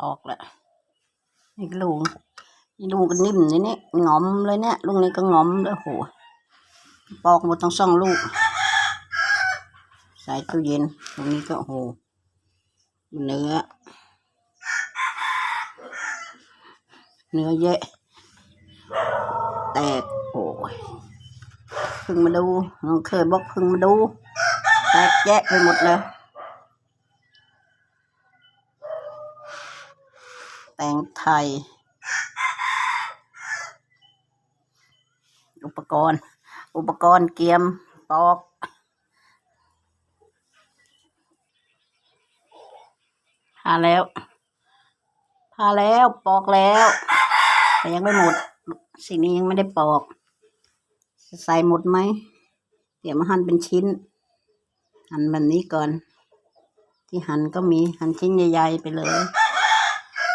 ออกล้วนี่ก็ลูกนี่ลูกก็นิ่มเลยเนี่ยงอมเลยเนี่ยลูกนี้ก็งอมเลยโหปอกหมดทั้งสองลูก ใส่ตู้เย็นตรงนี้ก็โหเนื้อ เนื้อเยอะแตกโอ้ยพิ่งมาดูน้องเคยบอกพิ่งมาดู แตกแยะไปหมดเลย แตงไทย อุปกรณ์ อุปกรณ์เกียมปอกพาแล้วพาแล้วปอกแล้ว แต่ยังไม่หมด สิ่งนี้ยังไม่ได้ปอกใส่หมดไหมเดี๋ยวมาหั่นเป็นชิ้น หั่นแบบนี้ก่อน ที่หั่นก็มีหั่นชิ้นใหญ่ๆไปเลย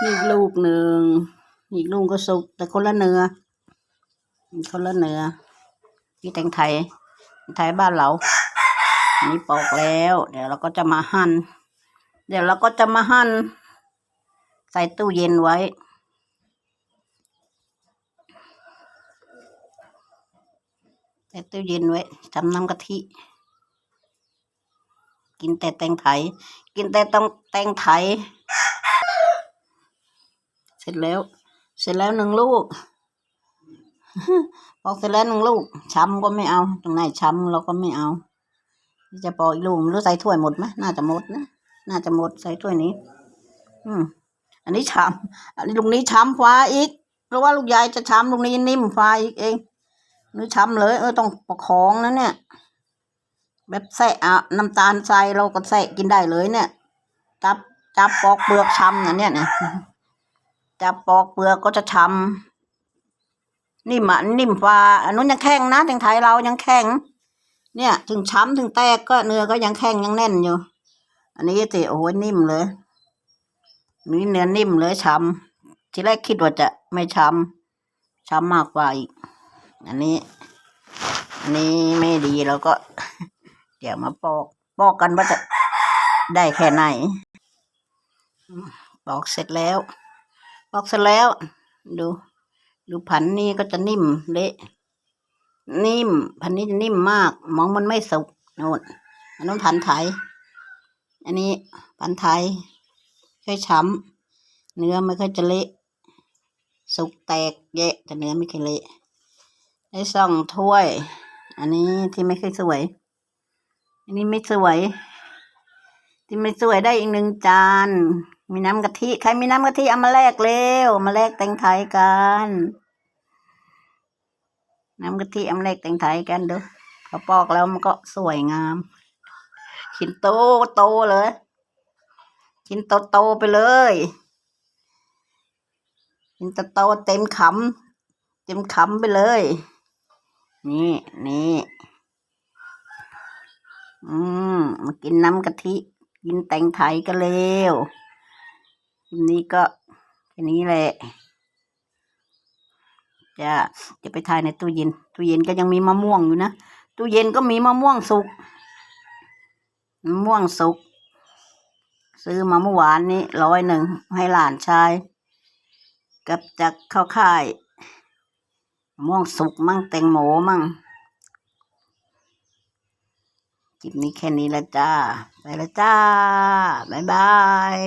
อีกลูกหนึ่ง อีกลูกก็สุก แต่คนละเนื้อ คนละเนื้อนี่แตงไทย ไทยบ้านเรานนี้ปอกแล้ว เดี๋ยวเราก็จะมาหั่น เดี๋ยวเราก็จะมาหั่น ใส่ตู้เย็นไว้ใส่ตู้เย็นไว้ทำน้ำกะทิ กินแต่แตงไทย กินแต่ต้องแตงไทย เสร็จแล้ว เสร็จแล้วหนึ่งลูกปอกเสร็จแล้วหนึ่งลูกช้ำก็ไม่เอา ตรงไหนช้ำเราก็ไม่เอา จะปอกอีกลูกรู้ใส่ถ้วยหมดไหมน่าจะหมดนะน่าจะหมดใส่ถ้วยนี้ อืม อันนี้ช้ำอันนี้ลูกนี้ช้ำฟ้าอีก เพราะว่าลูกยายจะช้ำลูกนี้นิ่มฟ้าอีกเองนี่ช้ำเลยเออต้องประคองนะเนี่ย แบบแสะอะน้ำตาลใส่เราก็แสะกินได้เลยเนี่ย จับจับปอกเปลือกช้ำนะเนี่ยนะ จับปอกเปลือกก็จะช้ำนิ่มอะนิ่มฟ้าอันนู้นยังแข็งนะแตงไทยเรายังแข็ง เนี่ย ถึงช้ำถึงแตกก็เนื้อก็ยังแข็งยังแน่นอยู่ อันนี้ติโอ้ยนิ่มเลยนี่เนื้อนิ่มเลยช้ำทีแรกคิดว่าจะไม่ช้ำช้ำมากกว่าอีก อันนี้ อันนี้ไม่ดีเราก็ เดี๋ยวมาปอกปอกกันว่าจะได้แค่ไหนปอกเสร็จแล้ว ปอกเสแล้ว ดู ดูผันนี่ก็จะนิ่มเละนิ่มพันนี้จะนิ่มมาก มองมันไม่สุกโน่นอันนู้นพันไทย อันนี้พันไทยค่อยช้ำเนื้อไม่ค่อยจะเละสุกแตกแยะแต่เนื้อไม่ค่อยเละได้สองถ้วย อันนี้ที่ไม่ค่อยสวย อันนี้ไม่สวย ที่ไม่สวยได้อีกหนึ่งจาน มีน้ำกะทิใครมีน้ำกะทิเอามาแลกเร็วมาแลกแตงไทยกัน น้ำกะทิเอามาแลกแตงไทยกันดูเขาปอกแล้วมันก็สวยงามชิ้นโตโตเลยชิ้นโตโตไปเลยชิ้นโตโตเต็มขำเต็มขำไปเลย นี่นี่อืมมากินน้ำกะทิกินแตงไทยกันเร็ว ทีนี้ก็แค่นี้แหละจะจะไปทายในตู้เย็น ตู้เย็นก็ยังมีมะม่วงอยู่นะ ตู้เย็นก็มีมะม่วงสุก มะม่วงสุก ซื้อมาเมื่อวานนี้ร้อยหนึ่งให้หลานชาย กับจากข้าวค่ายมะม่วงสุกมั่งแตงโมมั่งคลิปนี้แค่นี้ละจ้า ไปละจ้า บ๊ายบาย